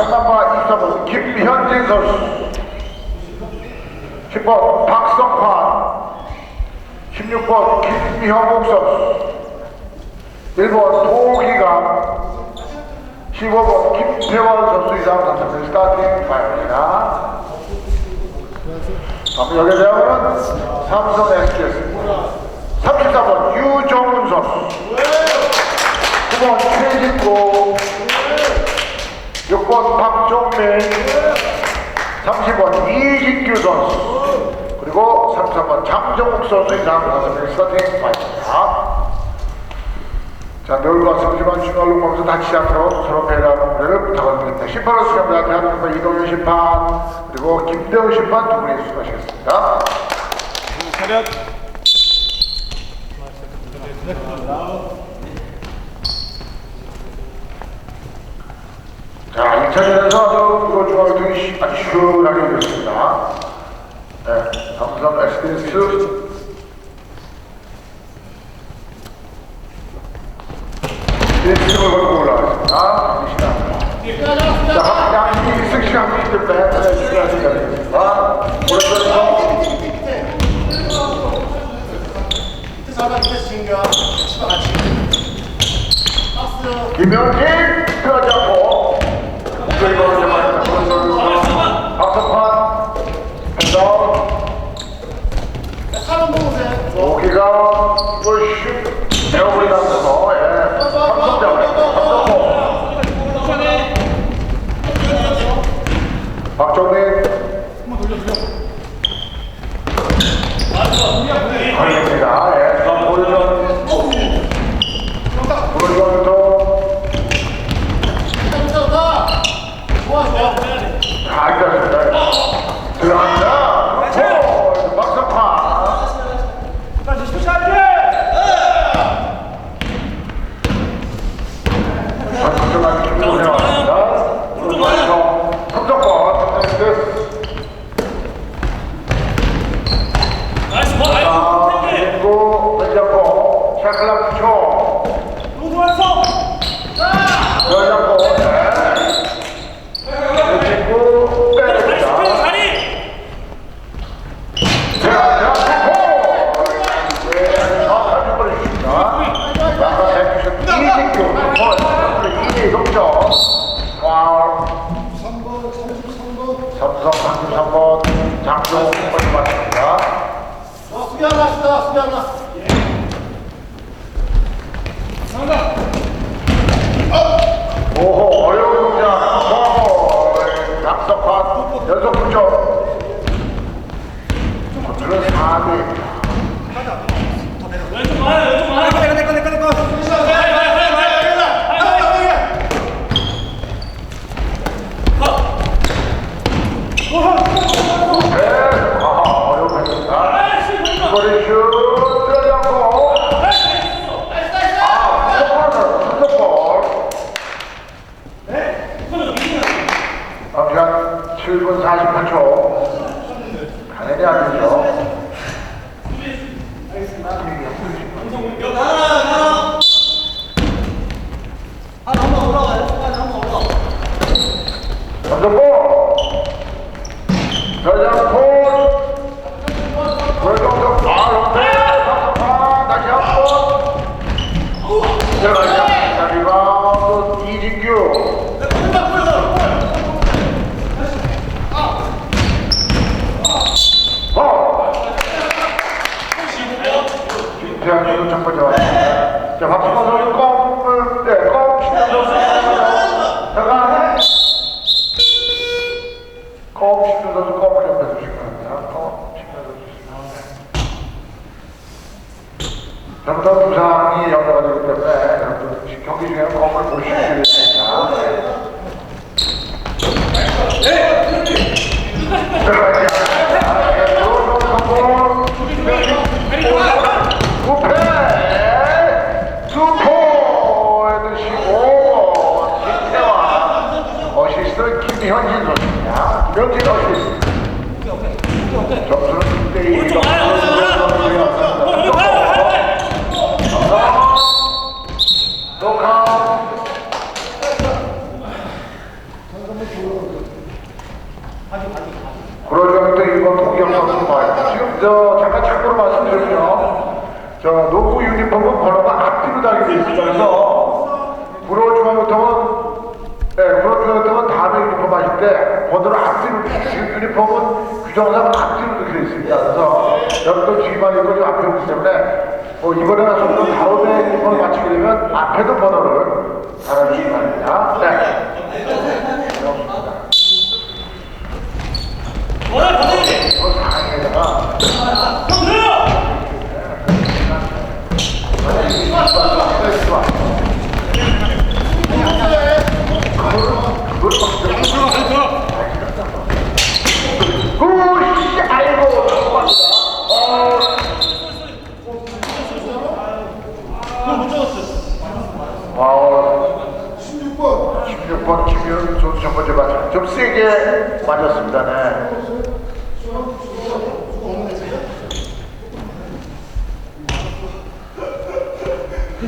백남바 23번 김현진 선수. 10번 박성환. 16번 김형욱 선수. 1번 도기가. 15번 김태원 선수. 이상 선수들 스타팅 파입니다. 다음 여기 대학은 삼성 SK였습니다. 34번 유정훈 선수. 9번 최진구 6번 박종민 30번 이진규 선수 그리고 33번 장정욱 선수 이상 선수들 스타팅 파입니다. 자, 널과 성심한 중얼로 몸에서 다치지 않도록 서로 배려하는 무대를 부탁드립니다. 심판을 수행합니다. 대한민국 이동현 심판, 그리고 김대훈 심판 두 분이 수고하시겠습니다. 차렷. 자, 2차전에서 아주 이거 중앙 등이 아주 시원하게 이겼습니다. 네, 삼성 SDS 1승을 걸고 올라가겠습니다. 이 시간. 자, 한 양이 승시한 분들 빼앗아 주셔야 되겠습니다. 오른쪽에서 김영진 들어가지 않고 오기가 이걸 슛 에어버리면서 예 삼성장을 삼성고 박정민 걸립니다 예 그럼 보여준 보여준도 다 이겼습니다 들어간다 오 박성환 박성환 준비를 해왔습니다 오른쪽에서 삼성권 삼성스 나이스 볼 아이고 자, 그리고 왼잡고 샤클락 푸초 여잡고 네 그리고 빼냅니다 자리 자, 자, 호! 네, 정확하게 보내주십니다. 아까 해주신 이진규, 번, 이대 동점. 와우. 삼성 33번 장종욱 번이 맞습니다. 오호, 어려운 동작. 오호, 낙석환 연속 득점. 컨트롤 4대. 왼쪽 많아 왼쪽 많아 내꺼 내꺼 내꺼 내꺼. 네, 아하, 어려운 펜입니다. 이거를 슛 들어잡고. 아, 수도골을, 수도골. 시간 7분 48초. 당연히 안 되죠. Давай! Давай! 그러려면 또 이번 동경 선수 봐요. 지금 저 잠깐 참고로 말씀드리면요. 저 농구 유니폼은 번호가 앞뒤로 달려 있으면서 불어중앙부터는 네, 불어중앙부터는 다음에 유니폼 하실 때 번호를 앞뒤로 지금 유니폼은 규정상 앞뒤로 이렇게 돼 있습니다. 그래서 여러분들 뒤만 있고 좀 앞에 오기 때문에 뭐 이번에 가서도 다음에 유니폼을 맞추게 되면 앞에도 번호를 달아주시기 바랍니다. 네. 뭐야 버텨야지 그 상황에다가 형 들어요 으이씨, 아이고, 죄송합니다. 어, 어, 16번. 16번 김윤 선수 첫 번째 맞좀 세게 맞았습니다. 네.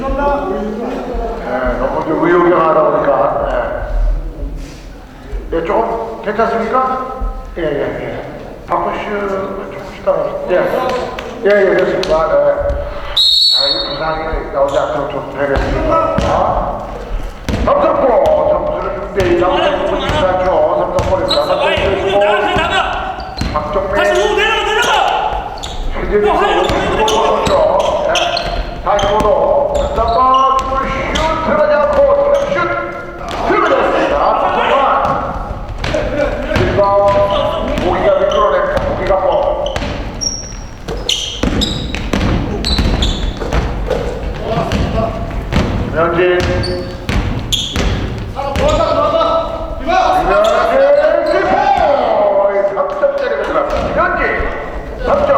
네, 너무 좀 의욕양하다 보니까. 네. 네, 조금 괜찮습니까? 예, 예, 예. 바꾸시, 조금씩 따라. 예, 예, 예, 됐습니다. 네. 자, 이 부상이 나오지 않도록 좀 되겠습니다. 삼성포 점수를 6대2 남성부 24초 삼성포입니다. 박수 아이 공격 나가 그냥 나가 박정민 다시 누구 내려가 내려가 최재민 선수 예. 다시 보도 잠깐만 슛 들어가지 않고 슛 들어가졌습니다. 잠깐만 그리고 모기가 미끄러냅니다. 모기가 뭐 현진 이면은 실패! 3점짜리가 들어갑니다. 현진 3점.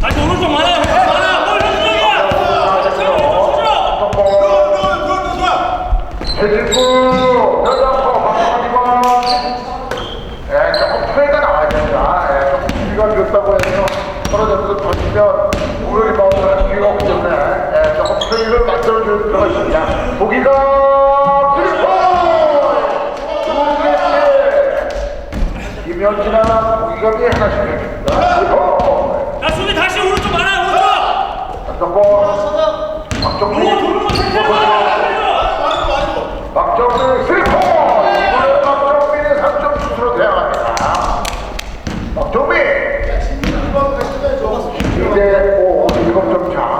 다시 오른쪽 많아 오른쪽 많아 뭘 오른쪽이야 최진구 여자포 박상기범 예, 조금 플레이가 나와야 됩니다. 예, 조금 수비가 늦다고 해서 떨어져서 던지면 공격이 마음을 기회가 없기 때문에 예, 플레이를 만들어줄 있습니다. 보기가! 두개째 김현진아 보기감이 하나씩 해줍니다. 트리플! 야 수비 다시 오른쪽 많아 오른쪽 한번오 박정민 도는 거 체크해봐 박정민 슬퍼 이번에 박정민의 3점 슛으로 대항합니다 박정민 2대 5 7점 차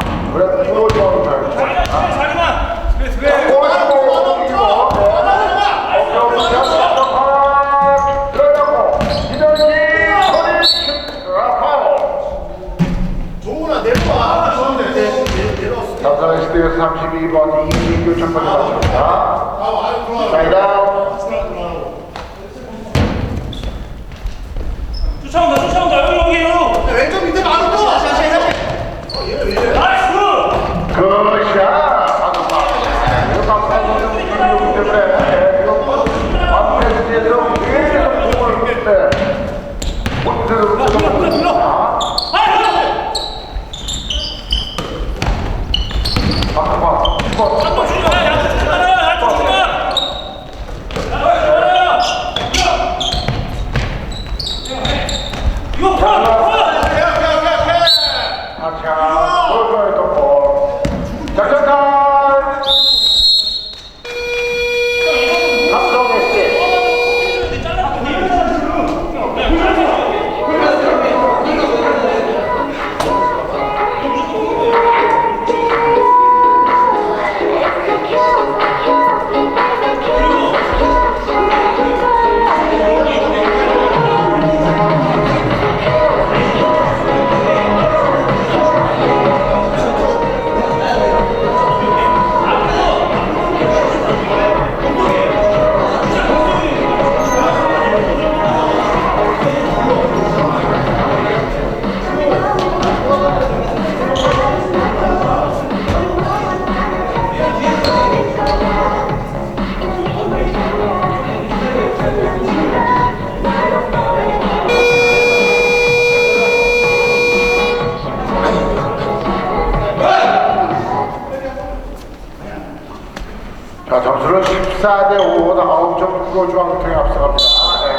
14대 5보다 9점 구로주왕 통에 앞서갑니다. 아, 네.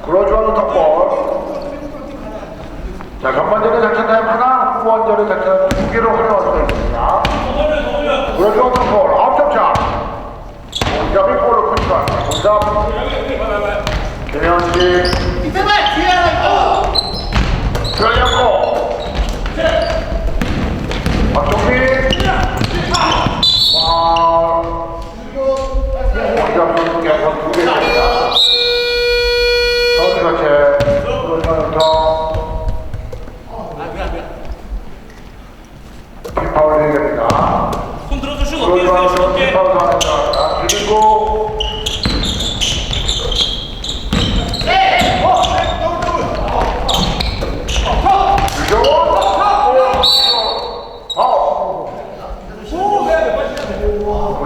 그 구로주왕 턱볼. 자, 전반전에 작전타임 하나, 후반전에 작전타임 두 개로 흘러가고 있습니다. 그 구로주왕 턱볼, 아홉 점 차. 공잡이 골로 컨트롤. 공잡. 김현식. 이승만, 기회하고. 들어갔고.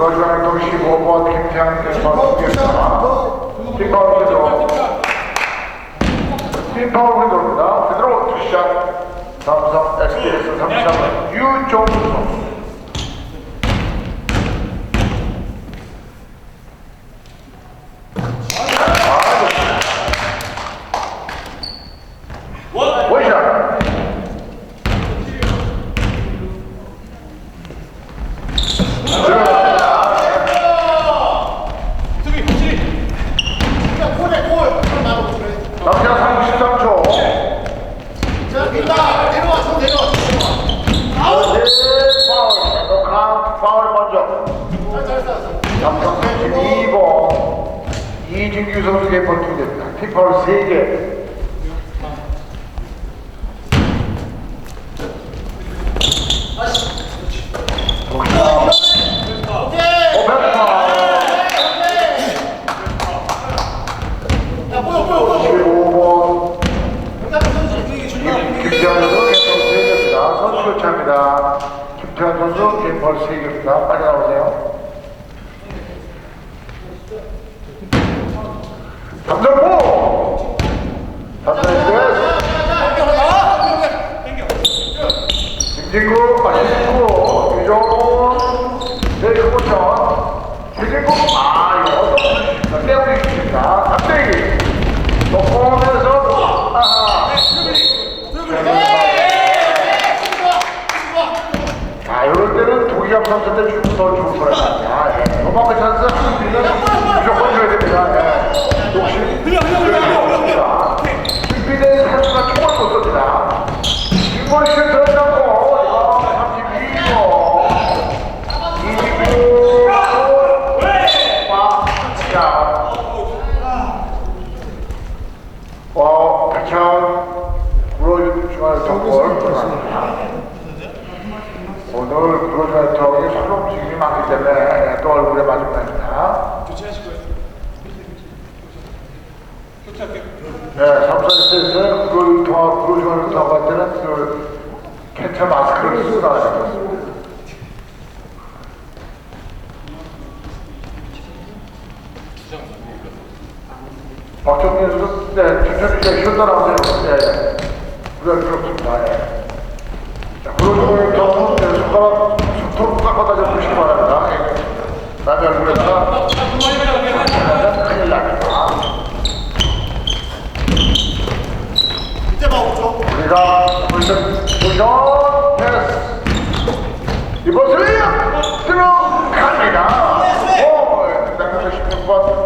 그러지만 또 15번 김태환 선수입니다. 뒷파울 회도. 뒷파울 회도입니다. 그대로 투샷. 삼성 SDS 삼성 유종수 선수. 원샷. 남자 33초. 파울. 카운트 파울 먼저. 남성 32번. 이진규 선수에게 벌통됩니다. 팀파울 3개. 오펜 파울. 15번. 김태환 선수 게임벌 3개입니다. 선수 교체합니다. 김태환 선수 게임벌 3개입니다. 빨리 나오세요. 삼성포! 삼성포! 박진구, 유정훈, 네이크모션, 김진구, 아, 이거 어떤? 때우기 있습니다. 갑자기, 아하. 자, 이럴 때는 도기감 선수한테 주면 더 좋을 거랍니다. 예. 도마크 찬스, 무조건 줘야 됩니다. 예. 욕심. 준비된 선수가 총을 못 쏩니다. 김건희 씨 들어가고, 야, 32번. 이지구, 와, 자. 어, 백현, 구로 중앙 덕골 들어갑니다. 오늘 프로젝터의 손 움직임이 많기 때문에 또 얼굴에 맞으면 됩니다. 네, 삼성에서 그걸 통화, 프로젝터를 통화할 때는 그 캔처 마스크를 쓰고 나와야 됩니다. 박정민 선수, 네, 천천히 이제 쉬었다 나오세요. 네, 네. 그래, 그 이것을 들어갑니다. 오, 16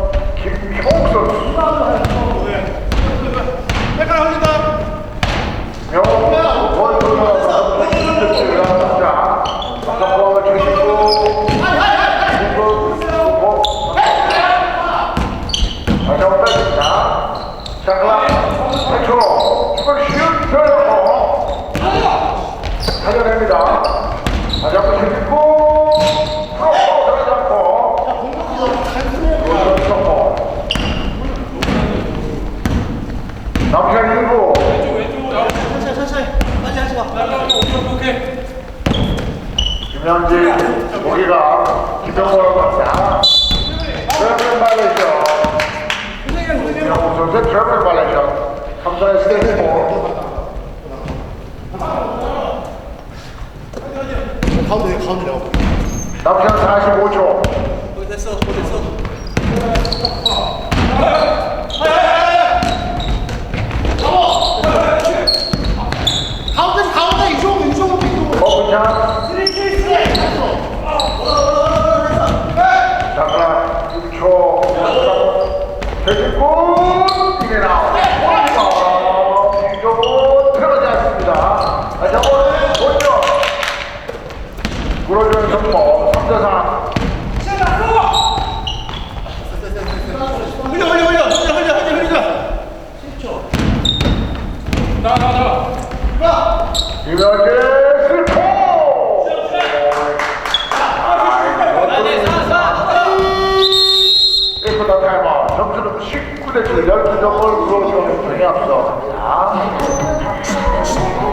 가운데 가운데 나와. 남편 45초. 됐어, 됐어. 네.